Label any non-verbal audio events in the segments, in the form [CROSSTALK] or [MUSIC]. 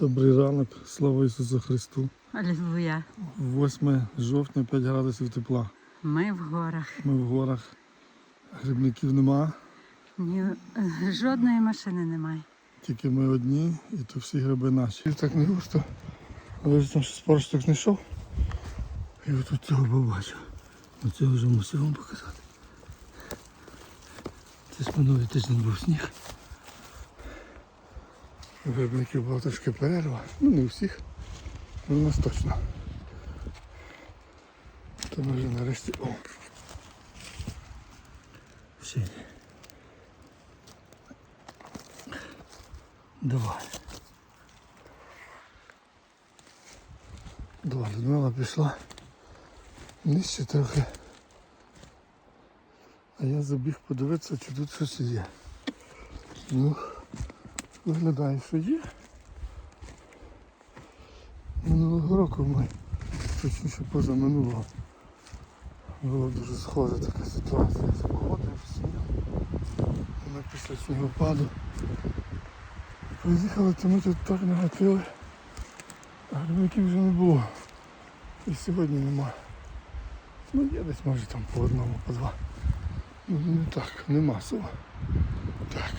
Добрий ранок, слава Ісусу Христу. Алілуя. 8 жовтня, 5 градусів тепла. Ми в горах. Ми в горах. Грибників нема, Ні, жодної машини немає. тільки ми одні, і то всі гриби наші. І так не густо. Але там щось пару штук знайшов. І отут цього побачив. Оце вже мусив вам показати. Це минулий тиждень був сніг. У грибників була трошки перерва. Ну не у всіх. але У нас точно. То ми вже нарешті. О! Все. Давай. Давай, Людмила пішла. Нижче трохи. А я забіг подивитися, чи тут щось є. Ну, виглядає, що є. Минулого року ми, точніше поза минулого, була дуже схожа така ситуація з погодою, з снігом. Ми після снігопаду приїхали, то ми тут так нагатили, а грибників вже не було. І сьогодні нема. Ну є десь може там по одному, по два. Ну не так, не масово. Так,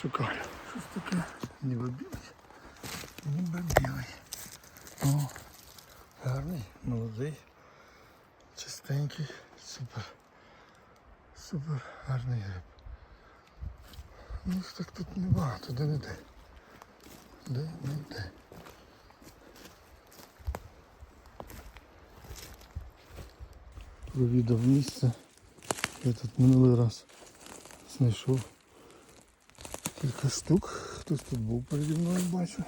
шукаю. Щось таке. Ніби білий. Ніби білий. О, гарний, молодий, чистенький, супер. Супер гарний гриб. Ну так тут небагато, де не де. Де не де. Провідав місце. Я тут минулий раз знайшов кілька штук. Хтось тут був переді мною бачу.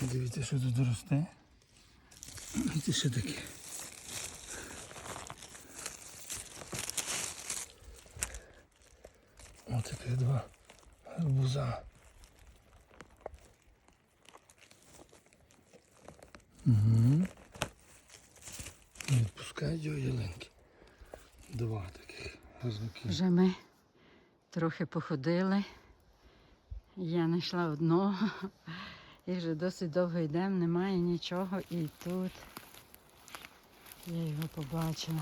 Дивіться, що тут росте. Це що таке? Ось такі два гарбуза. Угу. Не відпускають його ялинки. Два таких гарнюки. Вже ми трохи походили. Я знайшла одного. І [LAUGHS] вже досить довго йдемо, немає нічого. І тут я його побачила.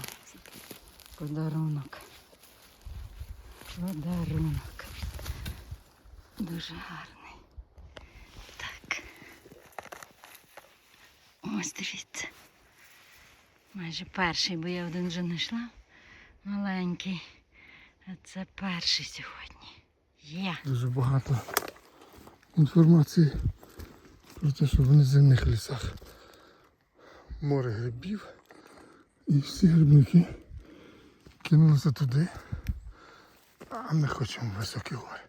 Подарунок. Подарунок. Дуже гарний. Так. Ось дивіться. Майже перший, бо я один вже знайшла. Маленький. А це перший сьогодні. Є. Дуже багато інформації про те, що в низинних лісах море грибів. І всі грибники кинулися туди. А ми хочемо високі гори.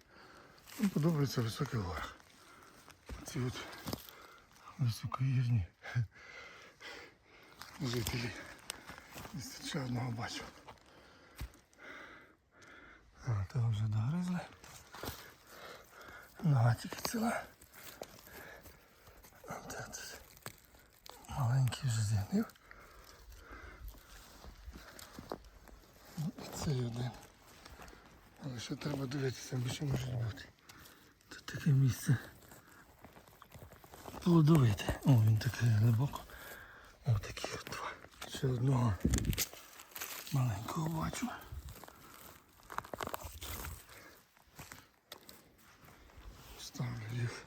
Нам подобаються високі гори. Ці от високогірні [LAUGHS] жителі. Ще одного бачу. А, того вже догризли. Нога тільки ціла. Тут? Маленький вже. Ну, І цей один. Але ще треба дивитися, бо що може бути. Тут таке місце. Плодовите. О, він такий глибоко. О, такі от два. Ще одного маленького бачу. Ставлю їх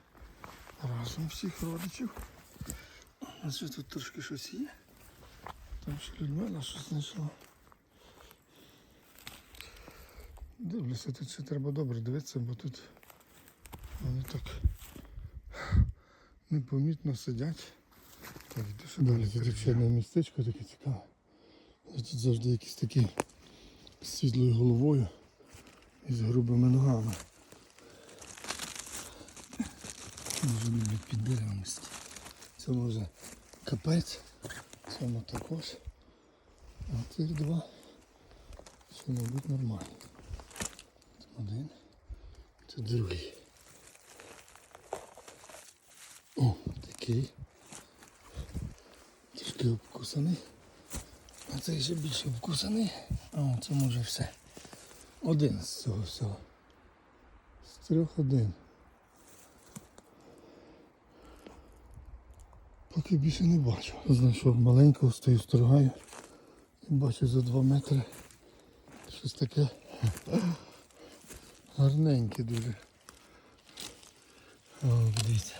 разом всіх родичів. А що тут трошки щось є? Там ще Людмила щось знайшла. Дивлюся, тут ще треба добре дивитися, бо тут вони так непомітно сидять. Так, йду ще далі. Тут ще одне містечко таке цікаве. І Тут завжди якісь такі з світлою головою і з грубими ногами. Дуже люблять під деревами сидіти. Цьому вже капець, цьому також. А цих два, що мабуть нормально. Це один, це другий. О, такий. Трішки обкусаний. А цей ще більше обкусаний. А у цьому вже все. Один з цього всього. З трьох один. Поки більше не бачу. Знайшов маленького, стою, стригаю. І бачу за 2 метри. Щось таке гарненьке дуже. О, дивіться,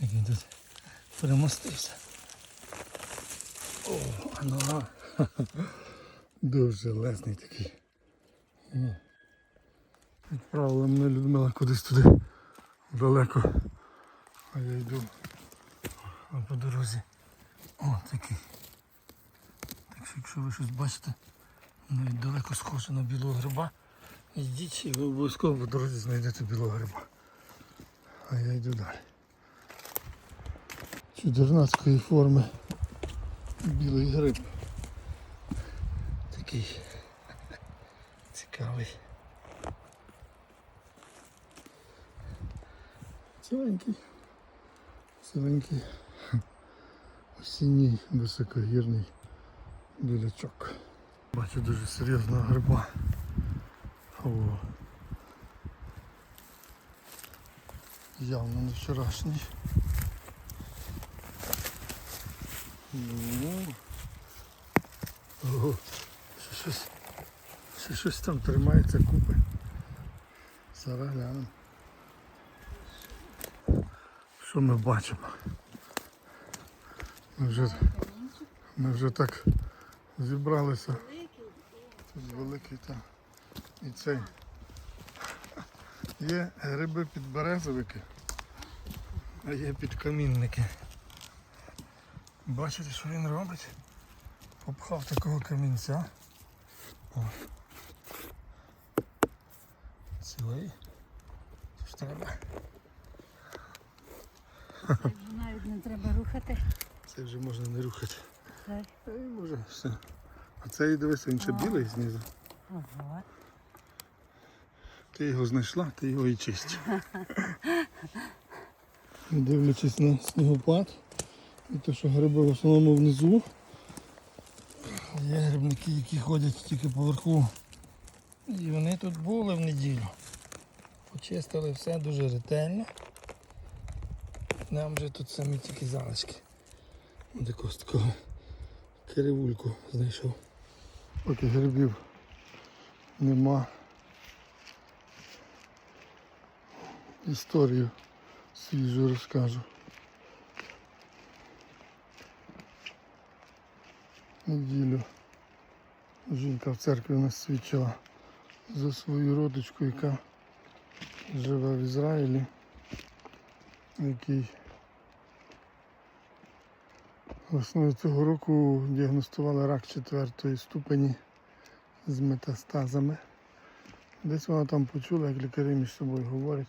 як він тут перемостився. О, а нога. Дуже лесний такий. Ні. Відправила мене Людмила кудись туди далеко. А я йду по дорозі. О, такий. Так що якщо ви щось бачите, навіть далеко схоже на білого гриба, йдіть і ви обов'язково по дорозі знайдете білого гриба. А я йду далі. Чудернацької форми білий гриб. Такий [LAUGHS] цікавий. Ціленький. Ціленький. Осінній високогірний білячок. Бачу дуже серйозного гриба. О. Явно не вчорашній. Ну. Ого. Ще щось, ще щось там тримається купи. Зараз глянемо. Що ми бачимо? Ми вже, ми вже так зібралися. Тут великий та і цей. Є гриби підберезовики, а є підкамінники. Бачите, що він робить? Обхав такого камінця. О. Цілий. Що ж треба? Навіть не треба рухати. Це вже можна не рухати. Так. Та може все. А цей дивися, він ще білий знизу. Ого. Ти його знайшла, ти його і чисть. [LAUGHS] Дивлячись на снігопад, і те, що гриби в основному внизу. Є грибники, які ходять тільки поверху. І вони тут були в неділю. Почистили все дуже ретельно. Нам вже тут самі тільки залишки. Ось якогось такого кривульку знайшов. Поки грибів нема. історію свіжу розкажу. Неділю жінка в церкві нас свідчила за свою родичку, яка живе в Ізраїлі, який весною цього року діагностували рак четвертої ступені з метастазами. Десь вона там почула, як лікарі між собою говорять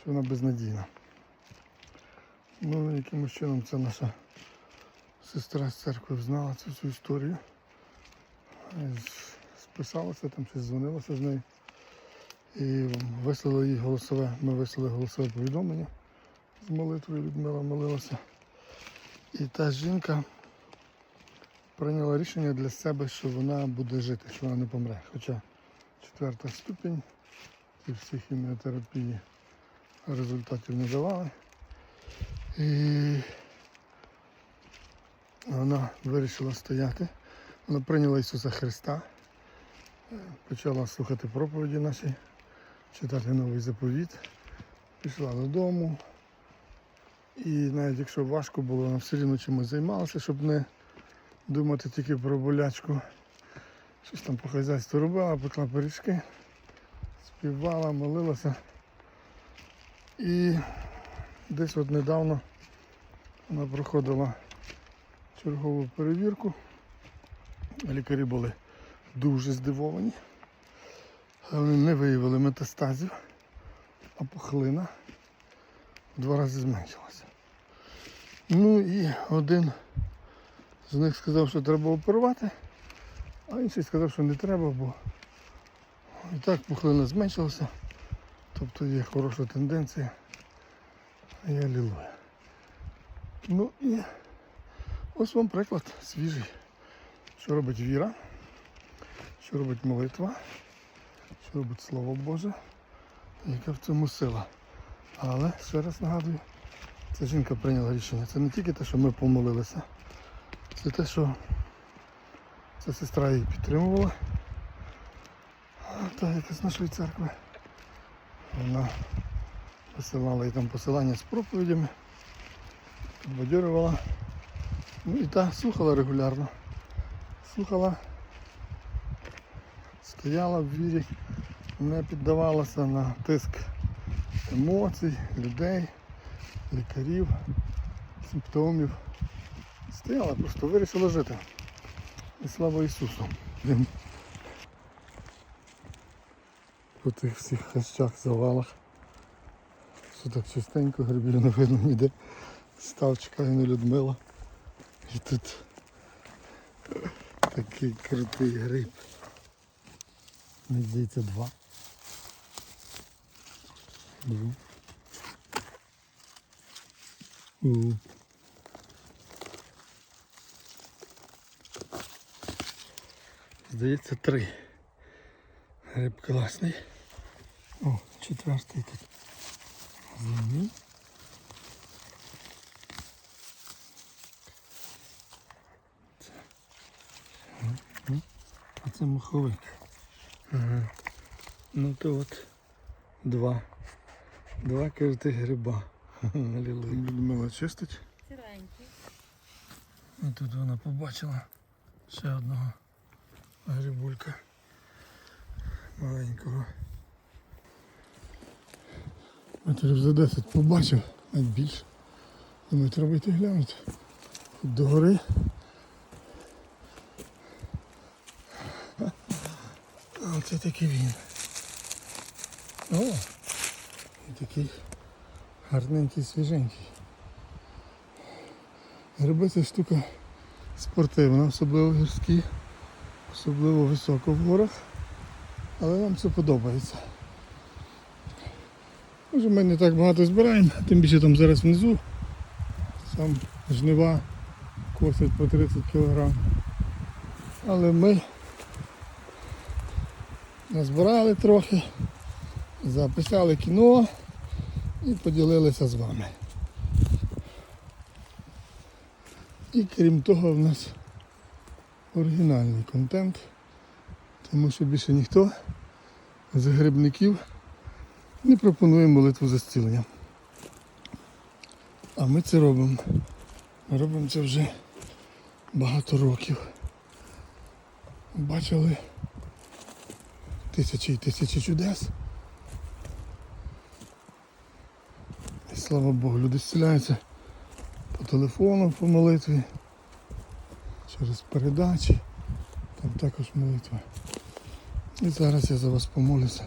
що вона безнадійна. Ну, якимось чином це наша сестра з церкви знала цю всю історію. Е, Списалася там, щось дзвонилася з нею. І вислали їй голосове, ми вислали голосове повідомлення з молитвою, Людмила молилася. І та жінка прийняла рішення для себе, що вона буде жити, що вона не помре. Хоча четверта ступінь і всі хіміотерапії результатів не давали. І вона вирішила стояти. Вона прийняла Ісуса Христа, почала слухати проповіді наші, читати новий заповіт, пішла додому. І навіть якщо важко було, вона все рівно чимось займалася, щоб не думати тільки про болячку. Щось там по хазяйству робила, пекла пиріжки, співала, молилася. І десь от недавно вона проходила чергову перевірку. Лікарі були дуже здивовані. Вони не виявили метастазів, а пухлина в два рази зменшилася. Ну і один з них сказав, що треба оперувати, а інший сказав, що не треба, бо і так пухлина зменшилася. Тобто є хороша тенденція. І алілуя. Ну і ось вам приклад свіжий. Що робить віра, що робить молитва, що робить Слово Боже, яка в цьому сила. Але ще раз нагадую, Ця жінка прийняла рішення. Це не тільки те, що ми помолилися, це те, що ця сестра її підтримувала. Та яка з нашої церкви. Вона висилала їй там посилання з проповідями, підбадьорювала. Ну і та слухала регулярно. Слухала, стояла в вірі, не піддавалася на тиск емоцій, людей, лікарів, симптомів. Стояла, просто вирішила жити. І слава Ісусу. По тих всіх хащах, завалах. Все так чистенько, грибів не видно ніде. Став, чекаю на Людмила. І тут такий крутий гриб. Мені здається, два. Два. Здається, три. Гриб класний. О, четвертий тут. Зимний. А це маховик. Ага. Ну то от два. Два крутих гриба. Людмила чистить. Ціленький. І тут вона побачила ще одного грибулька маленького. Метрів за 10 побачив, навіть більше. Думаю, треба йти глянути. Тут до гори. А Оце такий він. О! І такий гарненький, свіженький. Гриби це штука спортивна, особливо гірські, особливо високо в горах. Але нам це подобається. Може ми не так багато збираємо, тим більше там зараз внизу. Сам жнива косять по 30 кг. Але ми назбирали трохи, записали кіно і поділилися з вами. І крім того в нас оригінальний контент, тому що більше ніхто з грибників не пропонує молитву за зцілення. А ми це робимо. Робимо це вже багато років. Бачили тисячі і тисячі чудес. Слава Богу, люди зціляються по телефону по молитві, через передачі, там також молитва. І зараз я за вас помолюся,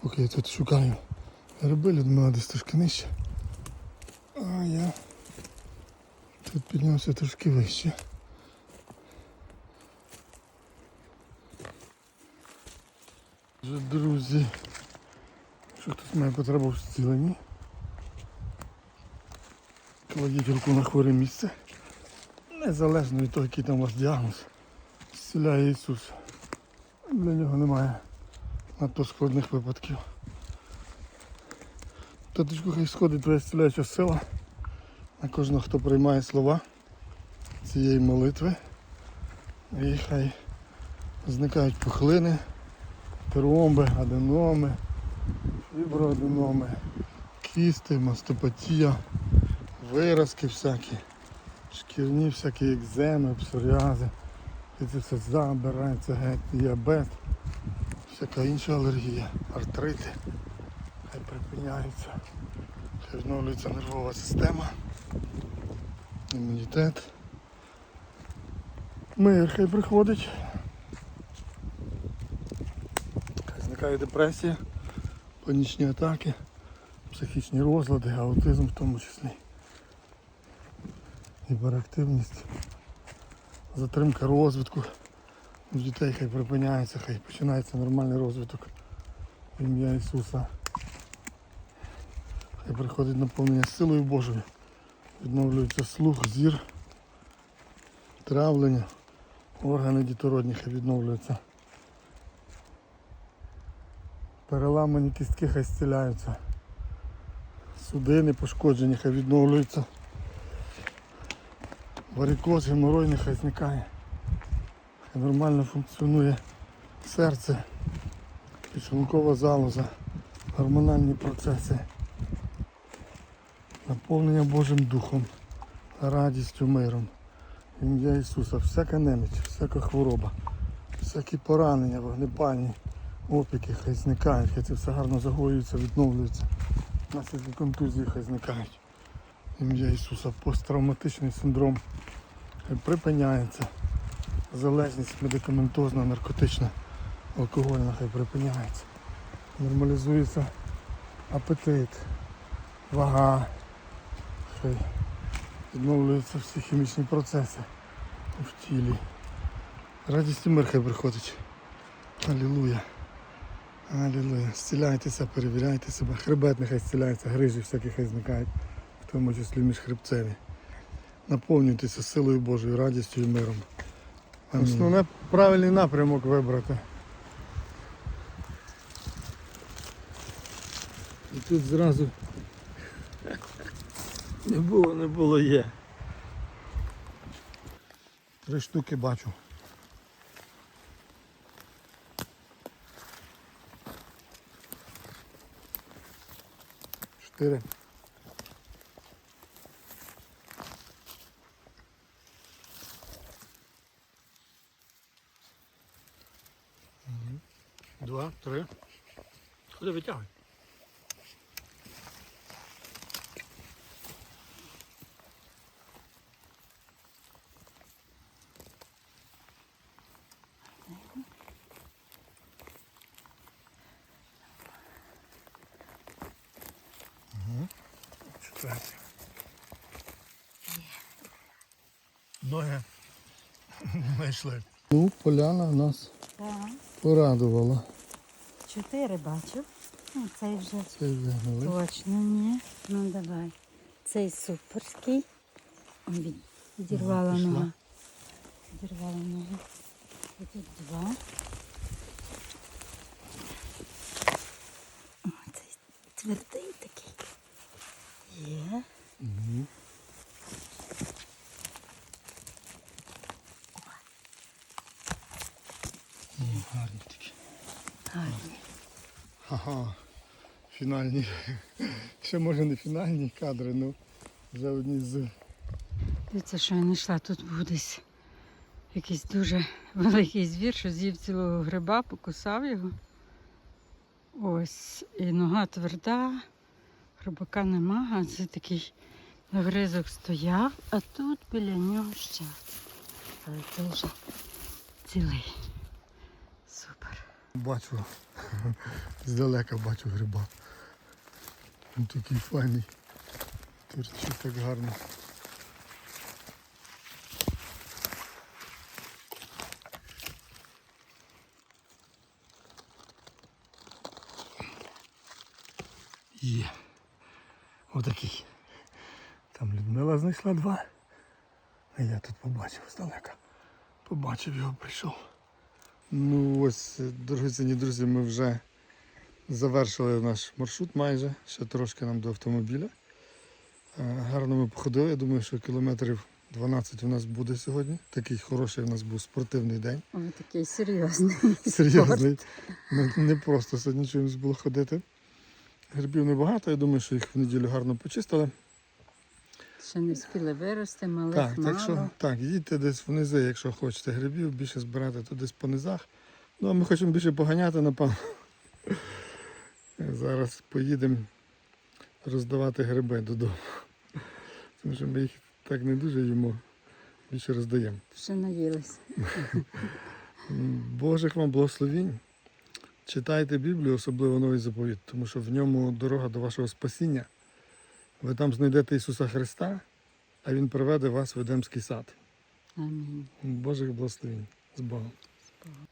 поки я тут шукаю гриби, Людмила десь трошки нижче. А я тут піднявся трошки вище. Друзі, що хтось має потребу в зціленні. Кладіть руку на хворе місце. Незалежно від того, який там у вас діагноз. Зціляє Ісус. Для нього немає надто складних випадків. Таточку хай сходить твоя зціляюча сила на кожного, хто приймає слова цієї молитви. І хай зникають пухлини, тромби, аденоми, фіброаденоми, кісти, мастопатія виразки всякі, шкірні всякі екземи, псоріази. І це все забирається геть, діабет, всяка інша алергія, артрити. Хай припиняються. Хай відновлюється нервова система, імунітет. Мир хай приходить. Хай зникає депресія, панічні атаки, психічні розлади, аутизм в тому числі гіперактивність, затримка розвитку. У дітей хай припиняється, хай починається нормальний розвиток в ім'я Ісуса. Хай приходить наповнення силою Божою. Відновлюється слух, зір, травлення, органи дітородні хай відновлюються. Переламані кістки хай зціляються. Судини пошкоджені, хай відновлюються. Варикоз, геморой нехай зникає. Нормально функціонує серце, підшлункова залоза, гормональні процеси, наповнення Божим Духом, радістю, миром. Ім'я Ісуса, всяка неміч, всяка хвороба, всякі поранення, вогнепальні, опіки, хай зникають, хай це все гарно загоюється, відновлюється. Наслідки контузії хай зникають. Ім'я Ісуса, посттравматичний синдром припиняється. Залежність медикаментозна, наркотична, алкогольна хай припиняється. Нормалізується апетит, вага, хай відновлюються всі хімічні процеси в тілі. Радість і мир хай приходить. Алілуя. Алілуя. Зціляйтеся, перевіряйте себе. Хребет нехай зціляється, грижі всякі хай зникають, в тому числі міжхребцеві. Наповнюйтеся силою Божою, радістю і миром. Основне правильний напрямок вибрати. І тут зразу [LAUGHS] не було, не було, є. Три штуки бачу. Чотири. Мгм. Два, три. Ходи витягуй. Четвертий. Ноги не йшли. Ну, поляна нас Так. порадувала. Чотири бачив. Ну, цей вже Це вигнали. точно ні. Ну давай. Цей суперський. О, від- Відірвала пішла. нога. Відірвала ногу. І тут два. О, цей твердий. Є. Угу. Гарні такі. Гарні. Ага. Фінальні. Ще може не фінальні кадри, ну вже одні з. Дивіться, що я знайшла. Тут був десь якийсь дуже великий звір, що з'їв цілого гриба, покусав його. Ось. І нога тверда, грибака нема, а це такий гризок стояв, а тут біля нього ще. Але це вже цілий. Супер. Бачу. Здалека бачу гриба. Він такий файний. Торчить так гарно. Є. Отакий. Там Людмила знайшла два. А я тут побачив здалека. Побачив його, прийшов. Ну ось, дорогоцінні друзі, ми вже завершили наш маршрут майже, ще трошки нам до автомобіля. Е, Гарно ми походили, я думаю, що кілометрів 12 у нас буде сьогодні. Такий хороший у нас був спортивний день. Ой, такий серйозний. Серйозний. Не, не просто сьогодні чимось було ходити. Грибів небагато, я думаю, що їх в неділю гарно почистили. Ще не встигли вирости, малих Так, мало. так що так, їдьте десь внизи, якщо хочете грибів, більше збирати, то десь по низах. Ну, а ми хочемо більше поганяти, напевно. Зараз поїдемо роздавати гриби додому. Тому що ми їх так не дуже їмо, більше роздаємо. Вже наїлись. М, Божих вам благословінь. Читайте Біблію, особливо новий заповіт, тому що в ньому дорога до вашого спасіння. Ви там знайдете Ісуса Христа, а Він приведе вас в Едемський сад. Амінь. Божих благословень з Богом. З Богом.